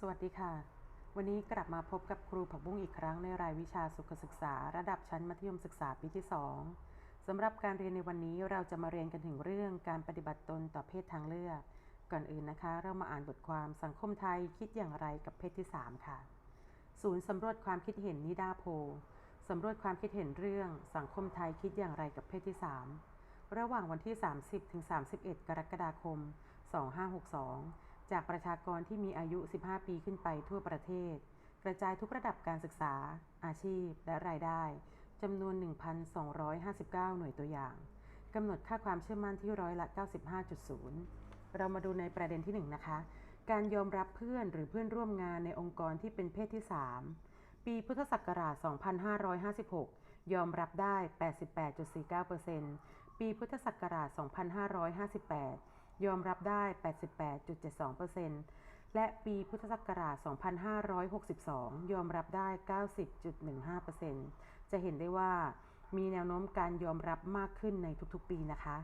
สวัสดีค่ะ วันนี้กลับมาพบกับครูผักบุ้งอีกครั้งในรายวิชาสุขศึกษา ระดับชั้นมัธยมศึกษาปีที่ 2สำหรับการเรียนในวันนี้เราจะมาเรียนกันถึงเรื่องการปฏิบัติตนต่อเพศทางเลือก ก่อนอื่นนะคะ เรามาอ่านบทความสังคมไทยคิดอย่างไรกับเพศที่ 3 ค่ะ ศูนย์สำรวจความคิดเห็นนิดาโพสำรวจความคิดเห็นเรื่อง สังคมไทยคิดอย่างไรกับเพศที่ 3 ระหว่างวันที่ 30ถึง31 กรกฎาคม 2562 จากประชากรที่มีอายุ 15 ปีขึ้นไปทั่วประเทศ กระจายทุกระดับการศึกษา อาชีพ และรายได้จำนวน 1,259 หน่วยตัวอย่างกำหนดค่าความเชื่อมั่นที่ร้อยละ 95.0 เรามาดูในประเด็นที่ 1 นะคะ การยอมรับเพื่อนหรือเพื่อนร่วมงานในองค์กรที่เป็นเพศที่ 3 ปีพุทธศักราช 2556 ยอมรับได้ 88.49%ปีพุทธศักราช 2558 ยอมรับได้ 88.72%และปีพุทธศักราช 2562 ยอมรับได้ 90.15%จะเห็นได้ว่ามีแนวโน้มการยอมรับมากขึ้นในทุกๆปีนะคะ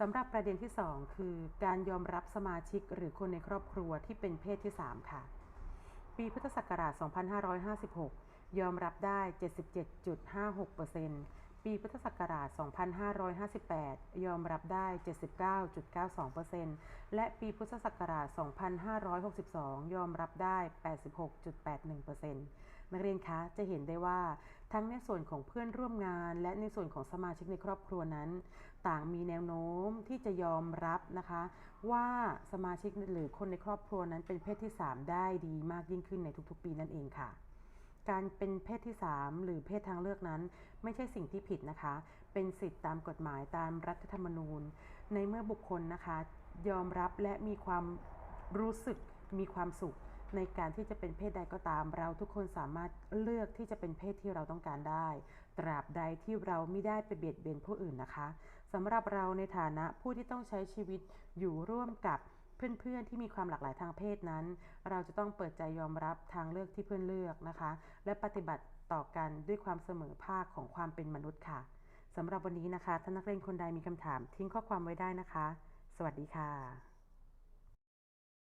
สำหรับประเด็นที่ 2 คือ การยอมรับสมาชิกหรือคนในครอบครัวที่เป็นเพศที่ 3 ค่ะ ปีพุทธศักราช 2556 ยอมรับได้ 77.56% ปีพุทธศักราช 2558 ยอมรับได้ 79.92%และปีพุทธศักราช 2562 ยอมรับได้ 86.81%นักเรียนคะจะเห็นได้ว่าทั้งในส่วนของเพื่อนร่วมงาน และในส่วนของสมาชิกในครอบครัวนั้น ต่างมีแนวโน้มที่จะยอมรับนะคะ ว่าสมาชิกหรือคนในครอบครัวนั้นเป็นเพศที่ 3 ได้ดีมากยิ่งขึ้นในทุกๆ ปีนั่นเองค่ะ การเป็นเพศที่ 3 หรือเพศทางเลือกนั้น ไม่ใช่สิ่งที่ผิดนะคะ เป็นสิทธิตามกฎหมายตามรัฐธรรมนูญ ในเมื่อบุคคลนะคะ ยอมรับและมีความรู้สึกมีความสุข ในการที่จะเป็นเพศใดก็ตาม เราทุกคนสามารถเลือกที่จะเป็นเพศที่เราต้องการได้ ตราบใดที่เราไม่ได้ไปเบียดเบียนผู้อื่นนะคะสำหรับเราในฐานะผู้ที่ต้องใช้ชีวิตอยู่ร่วมกับ เพื่อนๆที่มีความหลากหลายทางเพศนั้น เราจะต้องเปิดใจยอมรับทางเลือกที่เพื่อนเลือกนะคะ และปฏิบัติต่อกันด้วยความเสมอภาคของความเป็นมนุษย์ค่ะสำหรับวันนี้นะคะท่านนักเรียนคนใดมีคำถามทิ้งข้อความไว้ได้นะคะ สวัสดีค่ะ